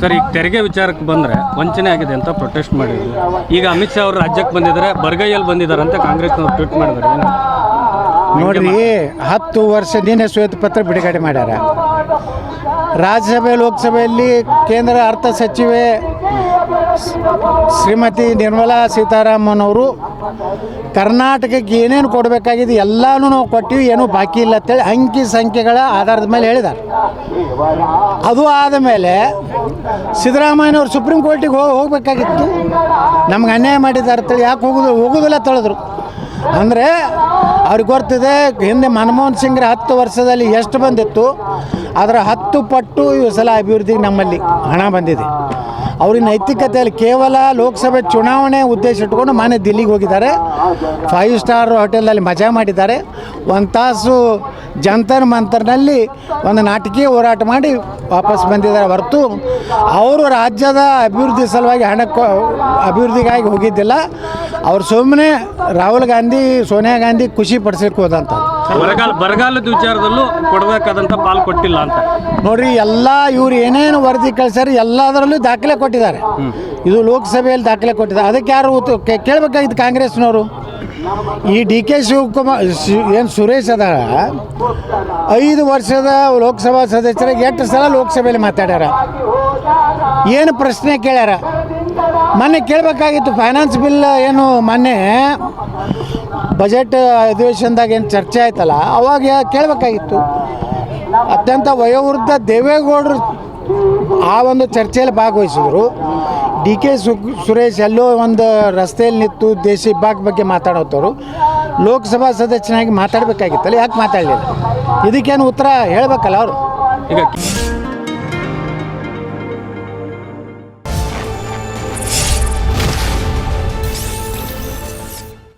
Sir, ಈಗ ತೆರಿಗೆ ವಿಚಾರಕ್ಕೆ ಬಂದರೆ ವಂಚನೆ ಆಗಿದೆ ಅಂತ ಪ್ರೊಟೆಸ್ಟ್ ಮಾಡಿದ್ರು. ಈಗ ಅಮಿತ್ ಶಾ ಅವರು ರಾಜ್ಯಕ್ಕೆ ಬಂದಿದ್ದಾರೆ, ಬರ್ಗೈಯಲ್ಲಿ ಬಂದಿದ್ದಾರೆ ಅಂತ ಕಾಂಗ್ರೆಸ್ನವ್ರು ಟ್ವೀಟ್ ಮಾಡಿದ್ದಾರೆ? ನೋಡ್ರಿ, ಹತ್ತು ವರ್ಷ ನಿನ್ನೆ ಶ್ವೇತಪತ್ರ ಬಿಡುಗಡೆ ಮಾಡ್ಯಾರ. ರಾಜ್ಯಸಭೆ, ಲೋಕಸಭೆಯಲ್ಲಿ ಕೇಂದ್ರ ಅರ್ಥ ಸಚಿವೆ ಶ್ರೀಮತಿ ನಿರ್ಮಲಾ ಸೀತಾರಾಮನ್ ಅವರು ಕರ್ನಾಟಕಕ್ಕೆ ಏನೇನು ಕೊಡಬೇಕಾಗಿದೆ ಎಲ್ಲಾನು ನಾವು ಕೊಟ್ಟಿವಿ, ಏನೂ ಬಾಕಿ ಇಲ್ಲ ಅಂತೇಳಿ ಅಂಕಿ ಸಂಖ್ಯೆಗಳ ಆಧಾರದ ಮೇಲೆ ಹೇಳಿದ್ದಾರೆ. ಅದು ಆದ ಮೇಲೆ ಸಿದ್ದರಾಮಯ್ಯನವ್ರು ಸುಪ್ರೀಂ ಕೋರ್ಟಿಗೆ ಹೋಗಿ ಹೋಗಬೇಕಾಗಿತ್ತು. ನಮ್ಗೆ ಅನ್ಯಾಯ ಮಾಡಿದ್ದಾರೆ ಅಂತೇಳಿ ಯಾಕೆ ಹೋಗೋದು ಹೋಗೋದಿಲ್ಲ ತೊಳೆದ್ರು ಅಂದರೆ ಅವ್ರಿಗೆ ಗೊತ್ತಿದೆ, ಹಿಂದೆ ಮನಮೋಹನ್ ಸಿಂಗ್ರ ಹತ್ತು ವರ್ಷದಲ್ಲಿ ಎಷ್ಟು ಬಂದಿತ್ತು, ಅದರ ಹತ್ತು ಪಟ್ಟು ಈ ಸಲ ಅಭಿವೃದ್ಧಿಗೆ ನಮ್ಮಲ್ಲಿ ಹಣ ಬಂದಿದೆ. ಅವ್ರಿಗೆ ನೈತಿಕತೆಯಲ್ಲಿ ಕೇವಲ ಲೋಕಸಭೆ ಚುನಾವಣೆ ಉದ್ದೇಶ ಇಟ್ಕೊಂಡು ಮನೆ ದಿಲ್ಲಿಗೆ ಹೋಗಿದ್ದಾರೆ. ಫೈವ್ ಸ್ಟಾರ್ ಹೋಟೆಲಲ್ಲಿ ಮಜಾ ಮಾಡಿದ್ದಾರೆ. ಒಂದು ತಾಸು ಜಂತರ್ ಮಂತರ್ನಲ್ಲಿ ಒಂದು ನಾಟಕೀಯ ಹೋರಾಟ ಮಾಡಿ ವಾಪಸ್ ಬಂದಿದ್ದಾರೆ. ಹೊರತು ಅವರು ರಾಜ್ಯದ ಅಭಿವೃದ್ಧಿ ಸಲುವಾಗಿ ಹಣ ಕೊ- ಅಭಿವೃದ್ಧಿಗಾಗಿ ಹೋಗಿದ್ದಿಲ್ಲ. ಅವ್ರು ಸುಮ್ಮನೆ ರಾಹುಲ್ ಗಾಂಧಿ, ಸೋನಿಯಾ ಗಾಂಧಿ ಖುಷಿ ಪಡಿಸ್ಲಿಕ್ಕೆ ಹೋದಂತ ಬರಗಾಲ ಬರಗಾಲದ ವಿಚಾರದಲ್ಲೂ ಕೊಡಬೇಕಾದಂಥ ಪಾಲು ಕೊಟ್ಟಿಲ್ಲ ಅಂತ. ನೋಡ್ರಿ ಎಲ್ಲ ಇವ್ರು ಏನೇನು ವರದಿ ಕಳ್ಸ್ಯಾರ ಎಲ್ಲದರಲ್ಲೂ ದಾಖಲೆ ಕೊಟ್ಟಿದ್ದಾರೆ. ಇದು ಲೋಕಸಭೆಯಲ್ಲಿ ದಾಖಲೆ ಕೊಟ್ಟಿದ್ದಾರೆ. ಅದಕ್ಕೆ ಯಾರು ಕೇಳಬೇಕಾಗಿತ್ತು ಕಾಂಗ್ರೆಸ್ನವರು? ಈ ಡಿ ಕೆ ಶಿವಕುಮಾರ್ ಏನು ಸುರೇಶ್ ಅದ ಐದು ವರ್ಷದ ಲೋಕಸಭಾ ಸದಸ್ಯರಿಗೆ ಎಷ್ಟು ಸಲ ಲೋಕಸಭೆಯಲ್ಲಿ ಮಾತಾಡ್ಯಾರ? ಏನು ಪ್ರಶ್ನೆ ಕೇಳ್ಯಾರ? ಮೊನ್ನೆ ಕೇಳಬೇಕಾಗಿತ್ತು ಫೈನಾನ್ಸ್ ಬಿಲ್ ಏನು ಮೊನ್ನೆ ಬಜೆಟ್ ಅಧಿವೇಶನದಾಗ ಏನು ಚರ್ಚೆ ಆಯ್ತಲ್ಲ, ಅವಾಗ ಕೇಳಬೇಕಾಗಿತ್ತು. ಅತ್ಯಂತ ವಯೋವೃದ್ಧ ದೇವೇಗೌಡರು ಆ ಒಂದು ಚರ್ಚೆಯಲ್ಲಿ ಭಾಗವಹಿಸಿದ್ರು. ಡಿ ಕೆ ಸು, ಸುರೇಶ್ ಎಲ್ಲೋ ಒಂದು ರಸ್ತೆಯಲ್ಲಿ ನಿಂತು ದೇಶ ಇಬ್ಬಾಗ ಬಗ್ಗೆ ಮಾತಾಡೋತವ್ರು ಲೋಕಸಭಾ ಸದಸ್ಯನಾಗಿ ಮಾತಾಡಬೇಕಾಗಿತ್ತಲ್ಲ, ಯಾಕೆ ಮಾತಾಡಲಿಲ್ಲ? ಇದಕ್ಕೇನು ಉತ್ತರ ಹೇಳಬೇಕಲ್ಲ ಅವರು? ಈಗ